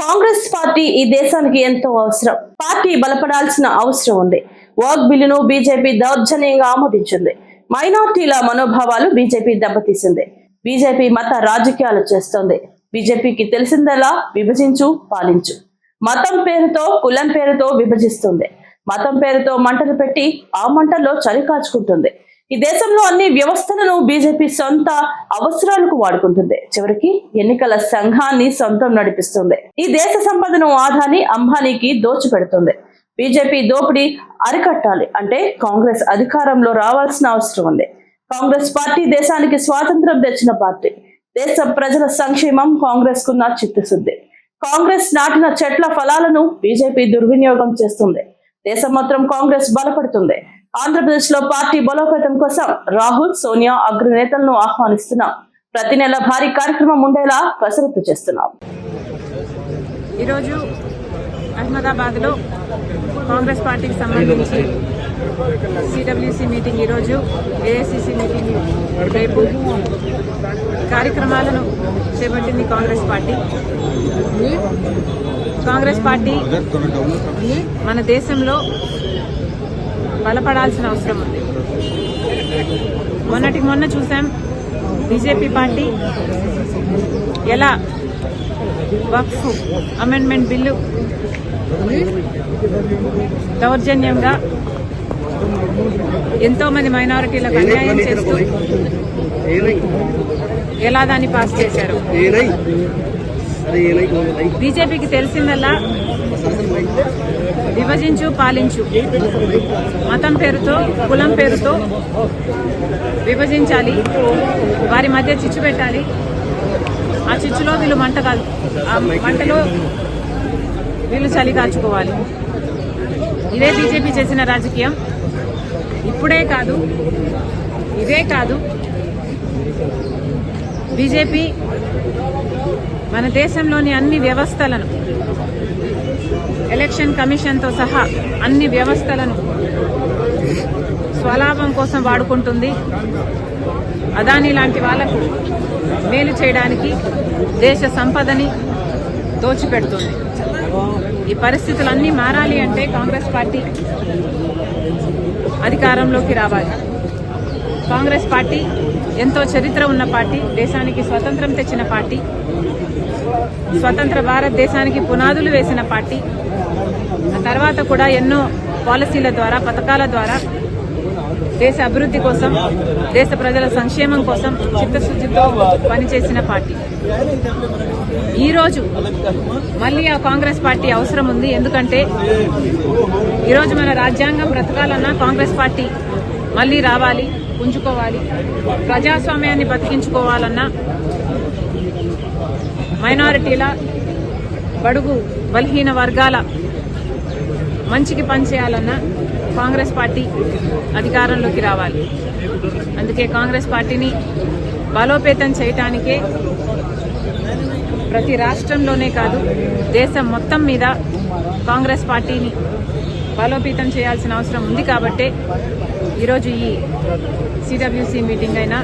Congress party ఈ దేశానికి ఎంతో అవసరం. పార్టీ బలపడాల్సిన అవసరం ఉంది. వాక్ బిల్లును బీజేపీ దౌర్జన్యంగా ఆమోదించింది. మైనార్టీల మనోభావాలు బీజేపీ దెబ్బతీసింది. బీజేపీ మత రాజకీయాలు చేస్తోంది. బీజేపీకి తెలిసిందలా విభజించు పాలించు. మతం పేరుతో కులం పేరుతో విభజిస్తుంది. మతం పేరుతో మంటలు పెట్టి ఆ మంటల్లో చలి కాచుకుంటుంది. ఈ దేశంలో అన్ని వ్యవస్థలను బీజేపీ సొంత అవసరాలకు వాడుకుంటుంది. చివరికి ఎన్నికల సంఘాన్ని సొంతం నడిపిస్తుంది. ఈ దేశ సంపదను ఆదాని అంబానీకి దోచిపెడుతుంది. బీజేపీ దోపిడీ అరికట్టాలి అంటే కాంగ్రెస్ అధికారంలో రావాల్సిన అవసరం ఉంది. కాంగ్రెస్ పార్టీ దేశానికి స్వాతంత్రం తెచ్చిన పార్టీ. దేశ ప్రజల సంక్షేమం కాంగ్రెస్ కున్న చిత్తశుద్ధి. కాంగ్రెస్ నాటిన చెట్ల ఫలాలను బీజేపీ దుర్వినియోగం చేస్తుంది. దేశం మాత్రం కాంగ్రెస్ బలపడుతుంది. ఆంధ్రప్రదేశ్లో పార్టీ బలోపేతం కోసం రాహుల్ సోనియా అగ్రనేతలను ఆహ్వానిస్తున్నాం. ప్రతి నెల భారీ కార్యక్రమం ఉండేలా కసరత్తు చేస్తున్నాం. ఈరోజు అహ్మదాబాద్లో కాంగ్రెస్ పార్టీకి సంబంధించి సిడబ్ల్యూసి మీటింగ్ ఈరోజు ఏఐసిసి మీటింగ్ రేపు. కార్యక్రమాలను చేపట్టింది కాంగ్రెస్ పార్టీ. కాంగ్రెస్ పార్టీ మన దేశంలో బలపడాల్సిన అవసరం ఉంది. మొన్నటికి మొన్న చూసాం బీజేపీ పార్టీ ఎలా వక్ఫ్ అమెండ్మెంట్ బిల్లు దౌర్జన్యంగా ఎంతో మంది మైనారిటీలకు అన్యాయం చేస్తూ ఎలా దాన్ని పాస్ చేశారు? బీజేపీకి తెలిసిందల్లా విభజించు పాలించు. మతం పేరుతో కులం పేరుతో విభజించాలి. వారి మధ్య చిచ్చు పెట్టాలి. ఆ చిచ్చులో వీళ్ళు మంట కాదు ఆ మంటలో వీళ్ళు చలి కాచుకోవాలి ఇదే బీజేపీ చేసిన రాజకీయం. ఇప్పుడే కాదు ఇదే కాదు. బీజేపీ మన దేశంలోని అన్ని వ్యవస్థలను ఎలక్షన్ కమిషన్తో సహా అన్ని వ్యవస్థలను స్వలాభం కోసం వాడుకుంటుంది. అదాని లాంటి వాళ్ళకు మేలు చేయడానికి దేశ సంపదని దోచిపెడుతుంది. ఈ పరిస్థితులన్నీ మారాలి అంటే కాంగ్రెస్ పార్టీ అధికారంలోకి రావాలి. కాంగ్రెస్ పార్టీ ఎంతో చరిత్ర ఉన్న పార్టీ దేశానికి స్వతంత్రం తెచ్చిన పార్టీ స్వతంత్ర భారతదేశానికి పునాదులు వేసిన పార్టీ. తర్వాత కూడా ఎన్నో పాలసీల ద్వారా పథకాల ద్వారా దేశ అభివృద్ధి కోసం దేశ ప్రజల సంక్షేమం కోసం చిత్తశుద్ధితో పనిచేసిన పార్టీ. ఈరోజు మళ్ళీ ఆ కాంగ్రెస్ పార్టీ అవసరం ఉంది. ఎందుకంటే ఈరోజు మన రాజ్యాంగం బ్రతకాలన్నా కాంగ్రెస్ పార్టీ మళ్ళీ రావాలి ఉంచుకోవాలి ప్రజాస్వామ్యాన్ని బతికించుకోవాలన్నా మైనారిటీల బడుగు బలహీన వర్గాల మంచికి పనిచేయాలన్నా కాంగ్రెస్ పార్టీ అధికారంలోకి రావాలి. అందుకే కాంగ్రెస్ పార్టీని బలోపేతం చేయటానికే ప్రతి రాష్ట్రంలోనే కాదు దేశం మొత్తం మీద కాంగ్రెస్ పార్టీని బలోపేతం చేయాల్సిన అవసరం ఉంది కాబట్టే ఈరోజు ఈ సిడబ్ల్యూసి మీటింగ్ అయినా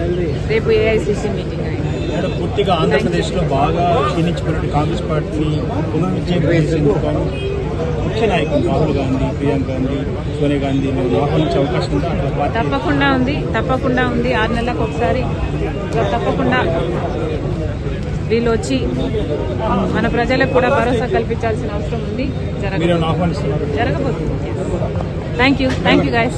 రేపు ఏఐసిసి మీటింగ్ అయినా. పూర్తిగా ఆంధ్రప్రదేశ్లో బాగా క్షీణించిపోయిన కాంగ్రెస్ పార్టీని గాను ముఖ్య నాయకులు రాహుల్ గాంధీ ప్రియాంక గాంధీ సోనియా గాంధీ ఆహ్వానించే అవకాశం ఉందా? పార్టీ తప్పకుండా ఉంది తప్పకుండా ఉంది. ఆరు నెలలకు ఒకసారి తప్పకుండా వీళ్ళు వచ్చి మన ప్రజలకు కూడా భరోసా కల్పించాల్సిన అవసరం ఉంది. జరగబోతుంది. Thank you thank you guys